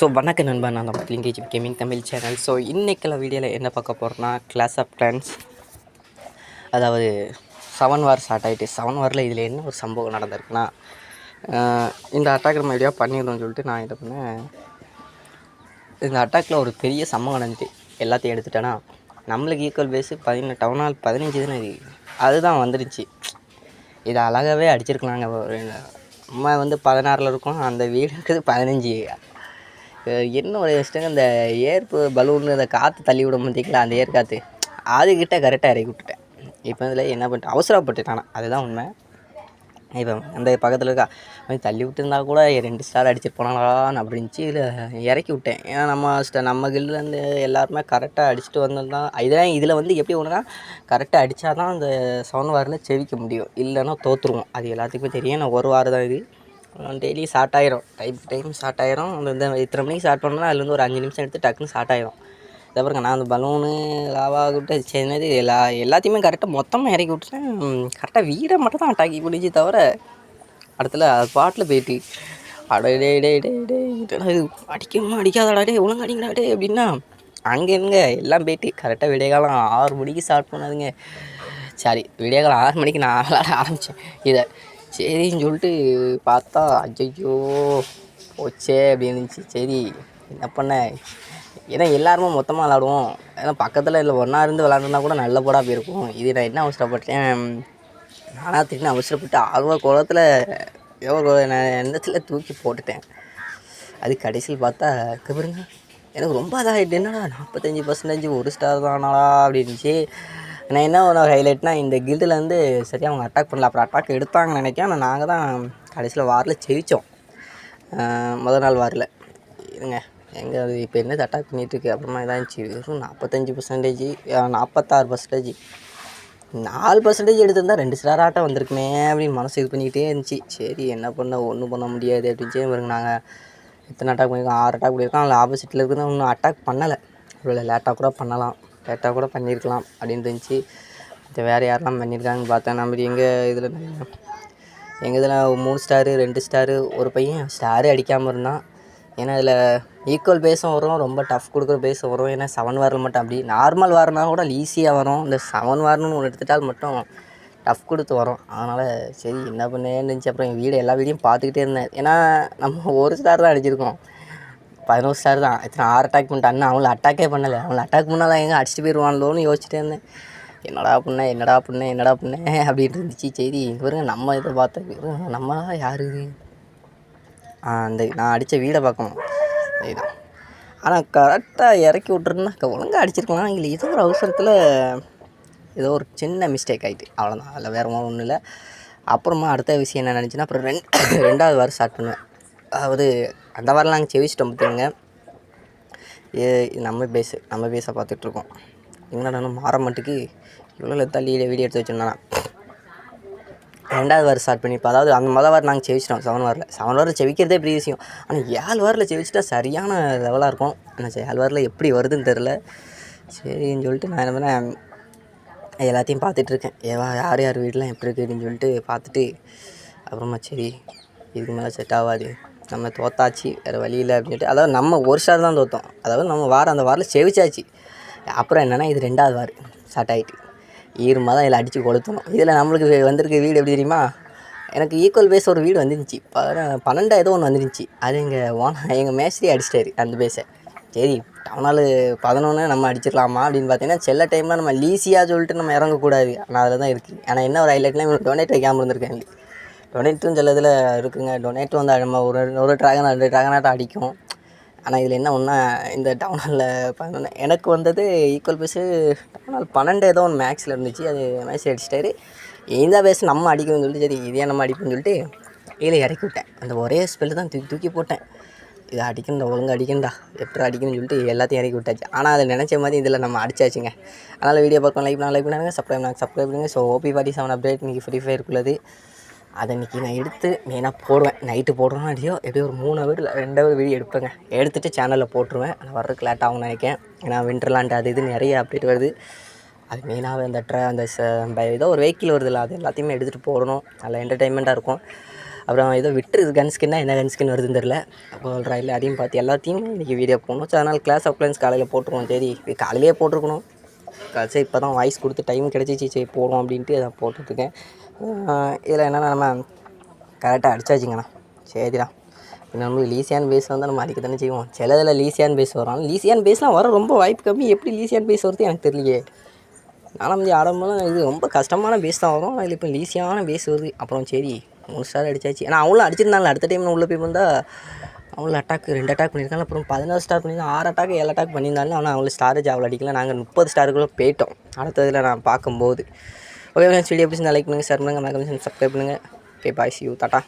So வணக்கம் நண்பா. நான் நம்ம linkage gaming Tamil channel so இன்றைக்கில் வீடியோவில் என்ன பார்க்க போகிறோன்னா கிளாஸ் ஆஃப் கிளான்ஸ் அதாவது செவன் வார் ஸ்டார்ட் ஆகிட்டு செவன் வாரில் இதில் என்ன ஒரு சம்பவம் நடந்திருக்குன்னா இந்த அட்டாக் நம்ம எப்படியா பண்ணிடணும்னு சொல்லிட்டு நான் இதை பண்ணேன் இந்த அட்டாக்கில் ஒரு பெரிய சம்பவம் நடந்துச்சு. எல்லாத்தையும் எடுத்துட்டேன்னா நம்மளுக்கு ஈக்குவல் பேஸு பதினெட்டு டவுனால் பதினஞ்சு தானே இது. அதுதான் வந்துருச்சு இதை அழகாகவே அடிச்சிருக்கலாங்க. ஒரு நம்ம வந்து பதினாறில் இருக்கோம். அந்த வீடு இருக்குது பதினஞ்சு. என்ன ஒரு இஷ்டம் இந்த ஏர்ப்பு பலூன் இந்த காற்று தள்ளி விட முடியல அந்த ஏர் காற்று அதுக்கிட்ட கரெக்டாக இறக்கி விட்டுட்டேன். இப்போ இதில் என்ன பண்ணிட்டேன்? அவசரப்பட்டுட்டானா அதுதான் உண்மை. இப்போ அந்த பக்கத்தில் இருக்கா தள்ளி விட்டுருந்தா கூட ரெண்டு ஸ்டார் அடிச்சிட்டு போனாலான்னு அப்படின்ச்சு. இதில் இறக்கி விட்டேன். ஏன்னா நம்ம ஸ்ட நம்ம கில்லேருந்து எல்லாருமே கரெக்டாக அடிச்சுட்டு வந்தோம்னா இதெல்லாம் இதில் வந்து எப்படி ஒன்றுனா கரெக்டாக அடித்தா தான் அந்த சவுண்ட் வாரில் செவிக்க முடியும். இல்லைன்னா தோற்றுருவோம் அது எல்லாத்துக்குமே தெரியும். நான் ஒரு வாரம் தான் இது. டெய்லி ஸ்டார்ட் ஆயிரும். டைம் டைம் ஸ்டார்ட் ஆயிரும். அந்த இந்த இத்தனை மணிக்கு ஸ்டார்ட் பண்ணோம்னா அதுலேருந்து ஒரு அஞ்சு நிமிஷம் எடுத்து டக்குன்னு ஸ்டார்ட் ஆயிரும். இதை பாருங்க நான் அந்த பலூனு லாவா விட்டு சேர்ந்தது எல்லா எல்லாத்தையுமே கரெக்டாக மொத்தமாக இறக்கி விட்டுட்டேன் கரெக்டாக வீடை மட்டும் தான் அட்டாக்கி பிடிச்சி தவிர இடத்துல அது பாட்டில் போயிட்டு அடே டே டே டே டே இது? அடிக்கணுமா அடிக்காதடா டே ஒழுங்கு அடிங்கடா டே அப்படின்னா அங்கே எங்க எல்லாம் போயிட்டு கரெக்டாக விடியகாலம் ஆறு மணிக்கு ஸ்டார்ட் பண்ணாதுங்க. சரி விடியகாலம் ஆறு மணிக்கு நான் விளாட ஆரம்பித்தேன் இதை சரின்னு சொல்லிட்டு பார்த்தா அஜய்யோ போச்சே அப்படின்னு இருந்துச்சு. சரி என்ன பண்ண? ஏன்னா எல்லாருமே மொத்தமாக விளாடுவோம். ஏன்னா பக்கத்தில் இல்லை ஒன்றா இருந்து விளாண்டுனா கூட நல்ல போடா போயிருக்கும். இது நான் என்ன அவசரப்பட்டேன்? நானாக திடீர்னு அவசரப்பட்டு ஆர்வ குளத்தில் எவ்வளோ நான் எண்ணத்தில் தூக்கி போட்டுட்டேன். அது கடைசியில் பார்த்தா கபருங்க எனக்கு ரொம்ப இதாகிட்டு என்னடா நாற்பத்தஞ்சு பர்சன்டேஜ் ஒரு ஸ்டார் தானாடா அப்படின்னுச்சு நான் என்ன ஒரு ஹைலைட்னா இந்த கில்டில் வந்து சரியாக அவங்க அட்டாக் பண்ணல. அப்புறம் அட்டாக் எடுத்தாங்கன்னு நினைக்கிறேன். ஆனால் நாங்கள் தான் கடைசியில் வாரில் ஜெயித்தோம் முதல் நாள் வாரில் இருங்க. எங்கே அது இப்போ என்னது அட்டாக் பண்ணிகிட்ருக்கு அப்புறமா இதாகிடுச்சு வெறும் நாற்பத்தஞ்சு பர்சன்டேஜ் நாற்பத்தாறு பர்சன்டேஜ் நாலு பர்சன்டேஜ் எடுத்திருந்தா ரெண்டு ஸ்டார் ஆட்டம் வந்திருக்குமே அப்படின்னு மனசு இது பண்ணிக்கிட்டே இருந்துச்சு. சரி என்ன பண்ண? ஒன்றும் பண்ண முடியாது அப்படின்னு பாருங்க. நாங்கள் எத்தனை அட்டாக் பண்ணியிருக்கோம் ஆறு அட்டாக் பண்ணியிருக்கோம் அதில் ஆப்போசிட்டில் இருக்கிறது இன்னும் அட்டாக் பண்ணலை. இவ்வளோ லேட்டாக கூட பண்ணலாம். கேட்டால் கூட பண்ணியிருக்கலாம் அப்படின்னு இருந்துச்சு. இது வேறு யாரெல்லாம் பண்ணியிருக்காங்கன்னு பார்த்தேன் நம்ம எங்கள் இதில் எங்கள் இதில் மூணு ஸ்டாரு ரெண்டு ஸ்டாரு ஒரு பையன் ஸ்டாரு அடிக்காமல் இருந்தான். ஏன்னா இதில் ஈக்குவல் பேஸும் வரும் ரொம்ப டஃப் கொடுக்குற பேஸும் வரும். ஏன்னா செவன் வாரில் மட்டும் அப்படி. நார்மல் வாரினா கூட ஈஸியாக வரும். இந்த செவன் வார்னு ஒன்று எடுத்துட்டால் மட்டும் டஃப் கொடுத்து வரும். அதனால் சரி என்ன பண்ணேன்னு இருந்துச்சு. அப்புறம் என் வீடு எல்லா வீடியும் பார்த்துக்கிட்டே இருந்தேன். ஏன்னா நம்ம ஒரு ஸ்டார் தான் அடிச்சிருக்கோம். பதினோரு ஸ்டார் தான். இத்தனை ஆறு அட்டாக் பண்ணிட்டு அண்ணன் அவங்கள அட்டாக்கே பண்ணலை. அவங்கள அட்டாக் பண்ணாலும் எங்கே அடிச்சுட்டு போயிடுவான்லோன்னு யோசிச்சுட்டே இருந்தேன். என்னடா பண்ண என்னடா பண்ண என்னடா பண்ண அப்படின்ட்டு இருந்துச்சு சரி இவருங்க நம்ம இதை பார்த்தேன் நம்ம யார் இது? அந்த நான் அடித்த வீடை பார்க்கணும். இதுதான் ஆனால் கரெக்டாக இறக்கி விட்ருன்னா ஒழுங்காக அடிச்சிருக்கலாம். இல்லை ஏதோ ஒரு அவசரத்தில் ஏதோ ஒரு சின்ன மிஸ்டேக் ஆகிட்டு அவ்வளோதான் அதில் வேறு ஒன்றும் இல்லை. அப்புறமா அடுத்த விஷயம் என்ன நினச்சின்னா அப்புறம் ரெண்டு ரெண்டாவது வாரம் ஸ்டார்ட் பண்ணுவேன். அதாவது அந்த வாரம் நாங்கள் செவிச்சிட்டோம் பார்த்துங்க ஏ இது நம்ம பேஸு நம்ம பேச பார்த்துட்ருக்கோம் என்னடா மாற மாட்டுக்கு இவ்வளோ தள்ளியில் வீடியோ எடுத்து வச்சுருந்தானா? ரெண்டாவது வாரம் ஸ்டார்ட் பண்ணிப்போம் அதாவது அந்த மொதல் வாரம் நாங்கள் செவிச்சிட்டோம் செவன் வாரில் செவன் வாரில் செவிக்கிறதே பெரிய விஷயம். ஆனால் ஏழு வாரில் செவிச்சிட்டா சரியான லெவலாக இருக்கும். ஆனால் ஏழு வாரில் எப்படி வருதுன்னு தெரில சரின்னு சொல்லிட்டு நான் என்ன பண்ணேன் எல்லாத்தையும் பார்த்துட்ருக்கேன் ஏவா யார் யார் வீடெலாம் எப்படி இருக்குதுன்னு அப்படின்னு சொல்லிட்டு பார்த்துட்டு அப்புறமா சரி இதுக்கு மேலே செட் ஆகாது. நம்ம தோத்தாச்சு வேறு வழி இல்லை அப்படின்னு சொல்லிட்டு அதாவது நம்ம ஒரு ஷார் தான் தோத்தோம். அதாவது நம்ம வாரம் அந்த வாரில் செவிச்சாச்சு. அப்புறம் என்னென்னா இது ரெண்டாவது வார் ஸ்டார்ட் ஆகிட்டு ஈரமாக தான் இதில் அடித்து கொளுத்தணும் இதில் நம்மளுக்கு வந்திருக்க வீடு எப்படி தெரியுமா? எனக்கு ஈக்குவல் பேஸ் ஒரு வீடு வந்துருந்துச்சு. ப- பன்னெண்டா ஏதோ ஒன்று வந்துருந்துச்சு. அது எங்கள் ஓன எங்கள் மேஸ்திரி அடிச்சிட்டாரு அந்த பேஸை சரி டவுனால் பதினொன்று நம்ம அடிச்சிடலாமா அப்படின்னு பார்த்தீங்கன்னா செல்ல டைமில் நம்ம லீஸியாக சொல்லிட்டு நம்ம இறங்கக்கூடாது. ஆனால் அதில் தான் இருக்குது ஆனால் என்ன ஒரு ஹைலைட்லாம் இவங்க டொனேட் வைக்காமல் இருந்திருக்காங்க டொனேட்டும் சில இதில் இருக்குங்க. டொனேட் வந்து நம்ம ஒரு ஒரு ட்ராகன் ரெண்டு ட்ராகனாட்டம் அடிக்கும். ஆனால் இதில் என்ன ஒன்றா இந்த டவுனில் பதினொன்று எனக்கு வந்தது ஈக்குவல் பேஸு டவுனால் பன்னெண்டு ஏதோ ஒன்று மேக்ஸில் இருந்துச்சு. அது மேட்ச் அடிச்சிட்டாரு. இந்த பேஸ் நம்ம அடிக்கணும்னு சொல்லிட்டு சரி இதே நம்ம அடிப்போம்னு சொல்லிட்டு இதில் இறக்கி விட்டேன். அந்த ஒரே ஸ்பெல்லு தான் தூக்கி தூக்கி போட்டேன். இதை அடிக்கணும்டா ஒழுங்காக அடிக்கணும்டா எப்படி அடிக்கணும்னு சொல்லிட்டு எல்லாத்தையும் இறக்கி விட்டாச்சு. ஆனால் அதை நினச்ச மாதிரி இதில் நம்ம அடிச்சாச்சுங்க. அதனால் வீடியோ பார்க்கணும் லைக் பண்ணால் லைக் பண்ணாங்க சப்ஸ்கிரைப் பண்ணாங்க. சப்ஸ்கிரைப் பண்ணுங்கள் so OB forty seven update இன்றைக்கி ஃப்ரீ ஃபயருக்குள்ளது அதை இன்றைக்கி நான் எடுத்து மெயினாக போடுவேன். நைட்டு போடுறோன்னா இல்லையோ எப்படியும் ஒரு மூணு அவர் இல்லை ரெண்டு அவர் வீடியோ எடுப்பேங்க எடுத்துகிட்டு சேனலில் போட்டுருவேன். நான் வர்றதுக்கு லேட் ஆகும்னு நினைக்கேன் ஏன்னா விண்டர்லாண்ட் அது இது நிறைய அப்டேட் வருது. அது மெயினாக அந்த ட்ர அந்த ச ஏதோ ஒரு வெஹிக்கிள் வருதுல்ல அது எல்லாத்தையுமே எடுத்துகிட்டு போடணும். நல்ல என்டர்டைன்மெண்ட்டாக இருக்கும். அப்புறம் ஏதோ விட்டுரு கன் ஸ்கின்னா என்ன கன் ஸ்கின் வருதுன்னு தெரில அப்போ ராயில் அதையும் பார்த்து எல்லாத்தையும் இன்றைக்கி வீடியோ போடணும். ஸோ அதனால் கிளாஸ் ஆஃப் காலையில் போட்டுருவோம். சரி காலையிலே போட்டிருக்கணும். சரி இப்போ தான் வாய்ஸ் கொடுத்து டைம் கிடச்சிச்சு. சரி போடுவோம் அப்படின்ட்டு அதை போட்டுட்ருக்கேன் இதில் என்னென்னா நம்ம கரெக்டாக அடிச்சாச்சுங்கண்ணா சரிடா. இப்போ நம்மளுக்கு லீசியான் பேஸ் வந்து நம்ம அடிக்க தானே செய்வோம். சில இதில் லீசியான் பேஸ் வரும். லீசியான் பேஸ்லாம் வர ரொம்ப வாய்ப்பு கம்மி. எப்படி லீசியான் பேஸ் வருது எனக்கு தெரியலையே. நானும் வந்து ஆடும்போது இது ரொம்ப கஷ்டமான பேஸ் தான் வரும். அதில் இப்போ ஈஸியான பேஸ் வருது. அப்புறம் சரி மூணு ஸ்டார் அடிச்சாச்சு. ஏன்னா அவங்களும் அடிச்சிருந்தாங்க. அடுத்த டைம் உள்ளே போய் வந்தால் அவங்கள அட்டாக் ரெண்டு அட்டாக் பண்ணியிருக்காங்க. அப்புறம் பதினாறு ஸ்டார் பண்ணியிருந்தாங்க ஆறு அட்டாக் ஏழு அட்டாக் பண்ணியிருந்தாலும் ஆனால் அவங்களுக்கு ஸ்டாரேஜ் அவ்வளோ அடிக்கல. நாங்கள் முப்பது ஸ்டாருக்குள்ளே போயிட்டோம். அடுத்ததில் நான் பார்க்கும்போது. ஓகே ஃப்ரெண்ட்ஸ் வீடியோ பிடிச்சி லைக் பண்ணுங்கள் ஷேர் பண்ணுங்கள் மறக்காம சப்ஸ்கிரைப் பண்ணுங்கள் okay bye see you tata